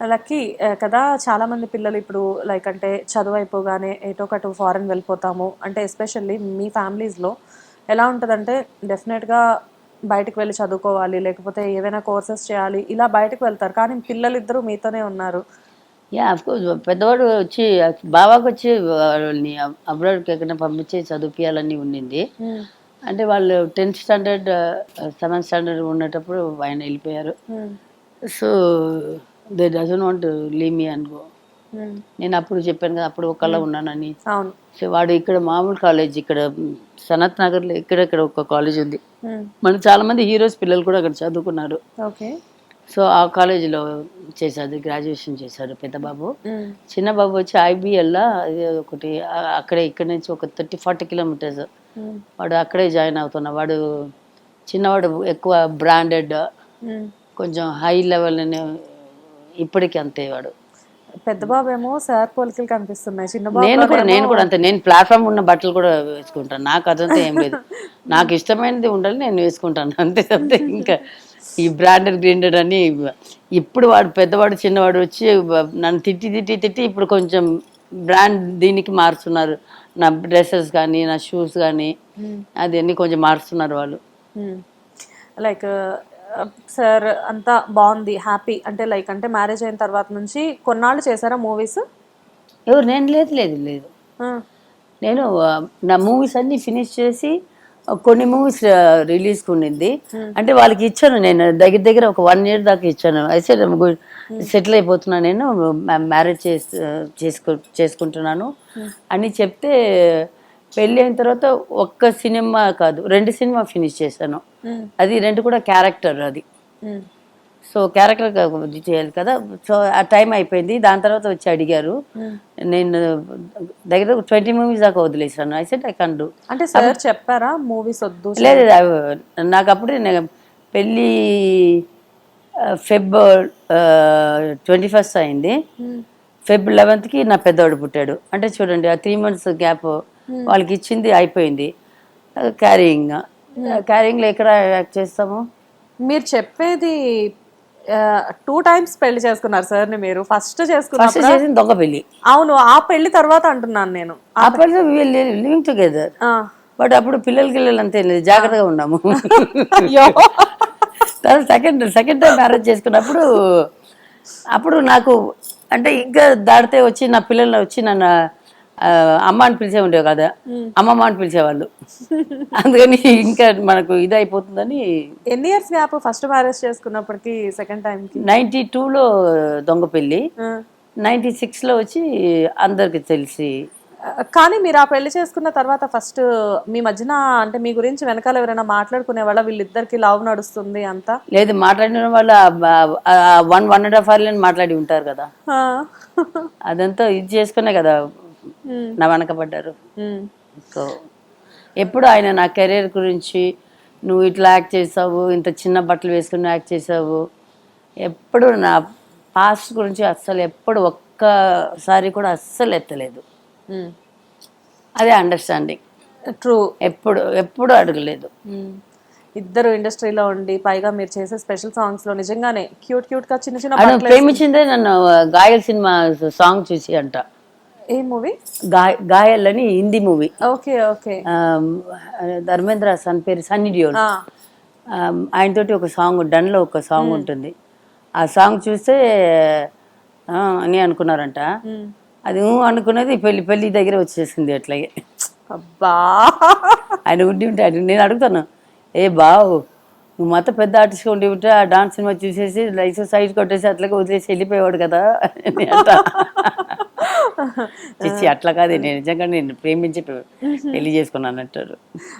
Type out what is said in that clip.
Lucky కదా చాలా మంది పిల్లలు ఇప్పుడు లైక్ అంటే చదువు అయిపోగానే ఏటో ఒకటి ఫారెన్ వెళ్ళిపోతాము. అంటే ఎస్పెషల్లీ మీ ఫ్యామిలీస్లో ఎలా ఉంటుందంటే డెఫినెట్గా బయటకు వెళ్ళి చదువుకోవాలి లేకపోతే ఏవైనా కోర్సెస్ చేయాలి ఇలా బయటకు వెళ్తారు. కానీ పిల్లలు ఇద్దరు మీతోనే ఉన్నారు. Yeah course. పెద్దవాడు వచ్చి బాబాకి వచ్చి వాళ్ళని అబ్రాడ్కి ఎక్కడ పంపించి చదివిపించాలని ఉండింది. అంటే వాళ్ళు టెన్త్ స్టాండర్డ్ సెవెంత్ స్టాండర్డ్ ఉండేటప్పుడు ఆయన వెళ్ళిపోయారు. So they doesn't want leave me అనుకో. నేను అప్పుడు చెప్పాను కదా అప్పుడు ఒకళ్ళ ఉన్నానని అవును సో వాడు ఇక్కడ మామూలు కాలేజ్ ఇక్కడ సనత్ నగర్లో ఇక్కడెక్కడ ఒక కాలేజ్ ఉంది మ్మ్. మన చాలా మంది హీరోస్ పిల్లలు కూడా అక్కడ చదువుకున్నారు ఓకే సో ఆ కాలేజీలో చేశాడు గ్రాడ్యుయేషన్ చేశాడు పెద్ద బాబు మ్మ్. చిన్న బాబు వచ్చి ఐబిఎల్లా ఒకటి అక్కడే ఇక్కడ నుంచి ఒక థర్టీ ఫార్టీ కిలోమీటర్స్. వాడు అక్కడే జాయిన్ అవుతున్నా వాడు చిన్నవాడు ఎక్కువ బ్రాండెడ్. కొంచెం హై లెవెల్ ఇప్పటికీ అంతే వాడు. పెద్ద బాబు ఏమో సార్ పోలికలు కనిపిస్తున్నాయి. చిన్న బాబు నేను కూడా నేను కూడా అంతే. నేను ప్లాట్ఫామ్ ఉన్న బట్టలు కూడా వేసుకుంటాను. నాకు అదంతా ఏం లేదు. నాకు ఇష్టమైనది ఉండాలి నేను వేసుకుంటాను. అంతే అంతే ఇంకా ఈ బ్రాండెడ్ గ్రీండెడ్ అని ఇప్పుడు వాడు పెద్దవాడు చిన్నవాడు వచ్చి నన్ను తిట్టి తిట్టి తిట్టి ఇప్పుడు కొంచెం బ్రాండ్ దీనికి మారుస్తున్నారు. నా డ్రెస్సెస్ కానీ నా షూస్ కానీ అది అన్ని కొంచెం మారుస్తున్నారు వాళ్ళు. లైక్ సార్ అంతా బాగుంది హ్యాపీ. అంటే లైక్ అంటే మ్యారేజ్ అయిన తర్వాత నుంచి కొన్నాళ్ళు చేశారా మూవీస్? ఎవరు నేను లేదు లేదు లేదు. నేను నా మూవీస్ అన్ని ఫినిష్ చేసి కొన్ని మూవీస్ రిలీజ్ ఉండింది అంటే వాళ్ళకి ఇచ్చాను నేను దగ్గర దగ్గర ఒక వన్ ఇయర్ దాకా ఇచ్చాను. అయితే సెటిల్ అయిపోతున్నా నేను మ్యారేజ్ చేసు చేసుకో చేసుకుంటున్నాను. అని చెప్తే పెళ్ళి అయిన తర్వాత ఒక్క సినిమా కాదు రెండు సినిమా ఫినిష్ చేశాను. అది రెండు కూడా క్యారెక్టర్ అది. సో క్యారెక్టర్ ఇది చేయాలి కదా. సో ఆ టైం అయిపోయింది. దాని తర్వాత వచ్చి అడిగారు. నేను దగ్గర ట్వంటీ మూవీస్ దాకా వదిలేసాను I said I can do అంటే సార్ చెప్పారా? మూవీస్ వద్దు లేదు నాకు అప్పుడే నేను పెళ్ళి ఫెబ్ ట్వంటీ ఫస్ట్ అయింది. ఫెబ్ లెవెన్త్కి నా పెద్దవాడు పుట్టాడు. అంటే చూడండి ఆ త్రీ మంత్స్ గ్యాప్ వాళ్ళకి ఇచ్చింది అయిపోయింది. క్యారింగ్ క్యారింగ్లో ఎక్కడ యాక్ట్ చేస్తాము? మీరు చెప్పేది టూ టైమ్స్ పెళ్ళి చేసుకున్నారు సార్ మీరు. ఫస్ట్ చేసుకున్నారు ఫస్ట్ చేసింది దొంగ పెళ్ళి అవును ఆ పెళ్ళి తర్వాత అంటున్నాను నేను. అప్పట్లో లివింగ్ టుగెదర్ ఆ. బట్ అప్పుడు పిల్లలకి పిల్లలు అంతే లేదు జాగ్రత్తగా ఉన్నాము. సెకండ్ సెకండ్ టైం మ్యారేజ్ చేసుకున్నప్పుడు అప్పుడు నాకు అంటే ఇంకా దాడితే వచ్చి నా పిల్లలు వచ్చి నన్ను ఆ, అమ్మ అని పిలిచే ఉండేవి కదా. అమ్మమ్మ అని పిలిచేవాళ్ళు. అందుకని ఇంకా మనకు ఇది అయిపోతుందని ఎన్ని ఇయర్స్ గ్యాప్ ఫస్ట్ మ్యారేజ్ చేసుకున్నప్పటికి సెకండ్ టైం కి నైంటీ టూలో దొంగ పెళ్ళి. నైంటీ సిక్స్లో వచ్చి అందరికి తెలిసి. కానీ మీరు ఆ పెళ్ళి చేసుకున్న తర్వాత ఫస్ట్ మీ మధ్యన అంటే మీ గురించి వెనకాల ఎవరైనా మాట్లాడుకునే వాళ్ళ వీళ్ళిద్దరికి లవ్ నడుస్తుంది అంతా? లేదు మాట్లాడిన వాళ్ళు వన్ వన్ అండ్ హాఫ్ అవర్లని మాట్లాడి ఉంటారు కదా. అదంతా ఇది చేసుకునే కదా. నా వెనకబడ్డారు. సో ఎప్పుడు ఆయన నా కెరీర్ గురించి నువ్వు ఇట్లా యాక్ట్ చేసావు ఇంత చిన్న బట్టలు వేసుకుని యాక్ట్ చేసావు ఎప్పుడు నా పాస్ట్ గురించి అస్సలు ఎప్పుడు ఒక్కసారి కూడా అస్సలు ఎత్తలేదు. అదే అండర్స్టాండింగ్ ట్రూ ఎప్పుడు ఎప్పుడు అడగలేదు. ఇద్దరు ఇండస్ట్రీలో ఉండి పైగా మీరు చేసే స్పెషల్ సాంగ్స్లో నిజంగానే క్యూట్ క్యూట్గా చిన్న చిన్న ప్రేమించిందే నన్ను గాయల్ సినిమా సాంగ్ చూసి అంట. ఏ మూవీ? గాయ గాయల్ అని Hindi movie. Okay okay. Dharmendra son పేరు సన్నీ డియోల్ ఆమ్, ఆయనతోటి ఒక సాంగ్ డన్లో ఒక సాంగ్ ఉంటుంది. ఆ సాంగ్ చూస్తే అని అనుకున్నారంట. అది అనుకున్నది పెళ్ళి పెళ్ళి దగ్గర వచ్చేసింది అట్లాగే. అబ్బా! ఆయన ఉండి ఉంటే ఆయన- నేను అడుగుతాను ఏ బావు నువ్వు మొత్తం పెద్ద ఆర్టిస్ట్గా ఉండి ఉంటే ఆ డాన్స్ సినిమా చూసేసి లైసెన్స్ సైజ్ కొట్టేసి అట్లాగే వదిలేసి వెళ్ళిపోయేవాడు కదా అని అంట. చిచ్చి అట్లా కాదు నేను నిజంగా నేను ప్రేమించి పెళ్ళి చేసుకున్నాను అంటారు.